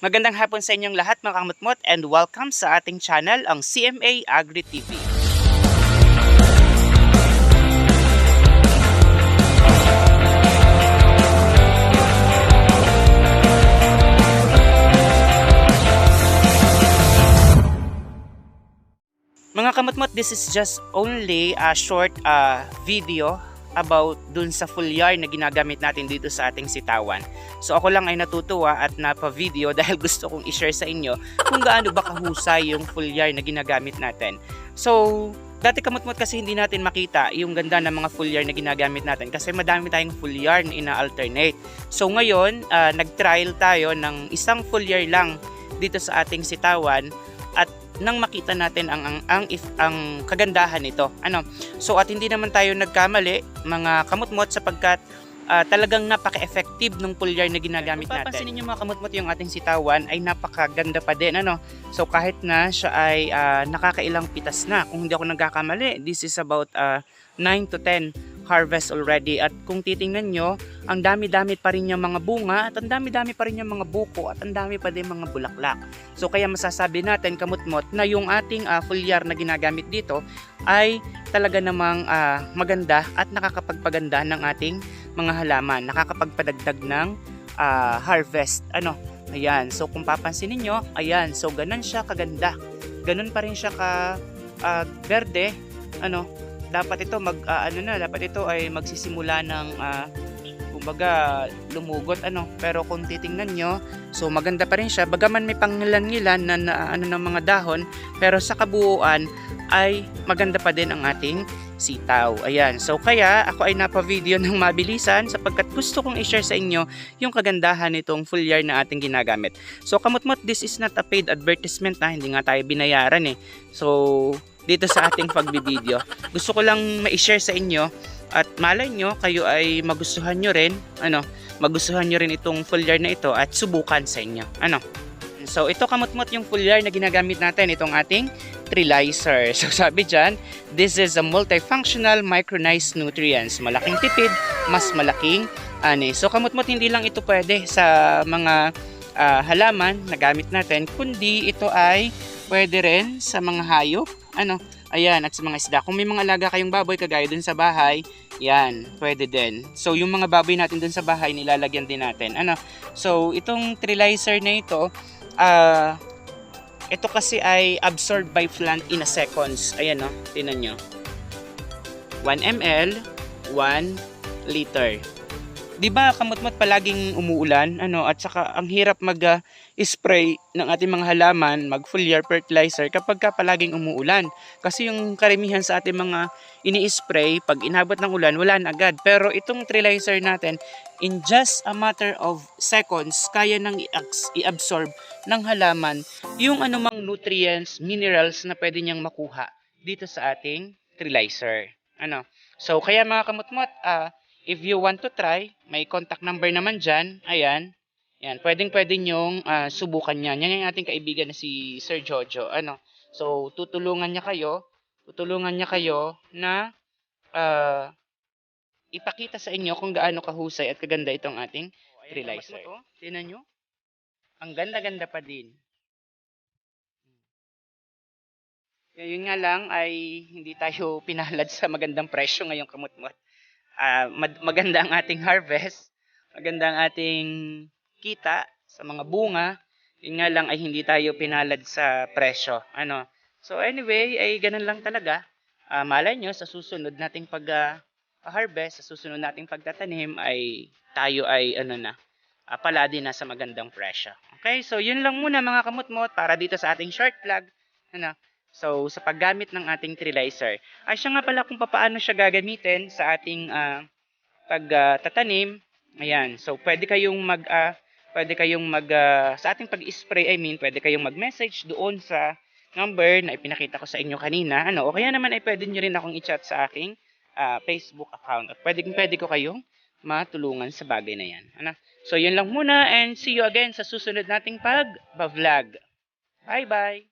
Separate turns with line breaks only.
Magandang hapon sa inyong lahat mga kamutmot and welcome sa ating channel, ang CMA Agri TV. Mga kamutmot, this is just only a short uh, video about dun sa foliar na ginagamit natin dito sa ating sitawan. So ako lang ay natutuwa at napa-video dahil gusto kong i-share sa inyo kung gaano ba kahusay yung foliar na ginagamit natin. So, dati kamutmot kasi hindi natin makita yung ganda ng mga foliar na ginagamit natin kasi madami tayong foliar na ina-alternate. So ngayon, uh, nag-trial tayo ng isang foliar lang dito sa ating sitawan at nang makita natin ang ang ang, if, ang kagandahan nito. Ano? So at hindi naman tayo nagkamali mga kamutmot sapagkat ah, talagang napaka-effective ng pulyar na ginagamit natin. Papansin niyo mga kamutmot yung ating sitawan ay napakaganda pa din ano. So kahit na siya ay ah, nakakailang pitas na kung hindi ako nagkakamali, this is about ah, 9 to 10 harvest already. At kung titingnan nyo ang dami-dami pa rin yung mga bunga at ang dami-dami pa rin yung mga buko at ang dami pa din mga bulaklak. So kaya masasabi natin kamutmot na yung ating uh, foliar na ginagamit dito ay talaga namang ah, maganda at nakakapagpaganda ng ating mga halaman. Nakakapagpadagdag ng ah, harvest. Ano? Ayan. So kung papansin niyo ayan. So ganun siya kaganda. Ganun pa rin siya ka ah, berde ano dapat ito mag ah, ano na dapat ito ay magsisimula ng ah, kumbaga lumugot ano pero kung titingnan nyo so maganda pa rin siya bagaman may pangilan-ngilan na, na ano ng mga dahon pero sa kabuuan ay maganda pa din ang ating sitaw. Ayan. So kaya ako ay napa-video ng mabilisan sapagkat gusto kong i-share sa inyo yung kagandahan nitong full year na ating ginagamit. So kamutmot, this is not a paid advertisement na hindi nga tayo binayaran eh. So dito sa ating pagbibideo. Gusto ko lang ma-share sa inyo at malay nyo kayo ay magustuhan nyo rin ano, magustuhan nyo rin itong full year na ito at subukan sa inyo. Ano? So ito kamutmot yung full year na ginagamit natin itong ating Trilizer. So sabi dyan, this is a multifunctional micronized nutrients. Malaking tipid, mas malaking ani. So kamutmot hindi lang ito pwede sa mga ah, halaman na gamit natin, kundi ito ay pwede rin sa mga hayop. Ano? Ayan, at sa mga isda. Kung may mga alaga kayong baboy kagaya dun sa bahay, yan, pwede din. So, yung mga baboy natin dun sa bahay, nilalagyan din natin. Ano? So, itong Trilizer na ito, ah, ito kasi ay absorbed by plant in a seconds. Ayan no, tinan nyo. 1 ml, 1 liter. 'Di ba kamutmot palaging umuulan, ano, at saka ang hirap mag-spray ng ating mga halaman, mag foliar fertilizer kapag ka palaging umuulan. Kasi yung karamihan sa ating mga ini-spray, pag inabot ng ulan, wala na agad. Pero itong fertilizer natin, in just a matter of seconds, kaya nang i-abs- i-absorb ng halaman yung anumang nutrients, minerals na pwede niyang makuha dito sa ating fertilizer. Ano? So, kaya mga kamutmot, ah, if you want to try, may contact number naman dyan. Ayan. Yan, pwedeng pwede nyong ah, subukan yan. Yan yung ating kaibigan na si Sir Jojo. Ano? So, tutulungan niya kayo, tutulungan niya kayo na ah, ipakita sa inyo kung gaano kahusay at kaganda itong ating fertilizer. Tingnan nyo. Ang ganda-ganda pa din. Yun nga lang ay hindi tayo pinalad sa magandang presyo ngayong kamutmot. Mad- maganda ang ating harvest, maganda ang ating kita sa mga bunga. Yun nga lang ay hindi tayo pinalad sa presyo. Ano? So anyway, ay ganun lang talaga. Ah, malay nyo sa susunod nating pag ah, harvest, sa susunod nating pagtatanim ay tayo ay ano na, uh, paladi na sa magandang presyo. Okay, so yun lang muna mga kamutmot para dito sa ating short vlog. Ano? So, sa paggamit ng ating trilizer. Ay siya nga pala kung paano siya gagamitin sa ating ah, pagtatanim. Ayan. So, pwede kayong mag ah, pwede kayong mag ah, sa ating pag-spray, I mean, pwede kayong mag-message doon sa number na ipinakita ko sa inyo kanina. Ano, o kaya naman ay pwede nyo rin akong i-chat sa aking ah, Facebook account. At pwede, pwede ko kayong matulungan sa bagay na yan. Ano? So, yun lang muna and see you again sa susunod nating pag-vlog. Bye-bye!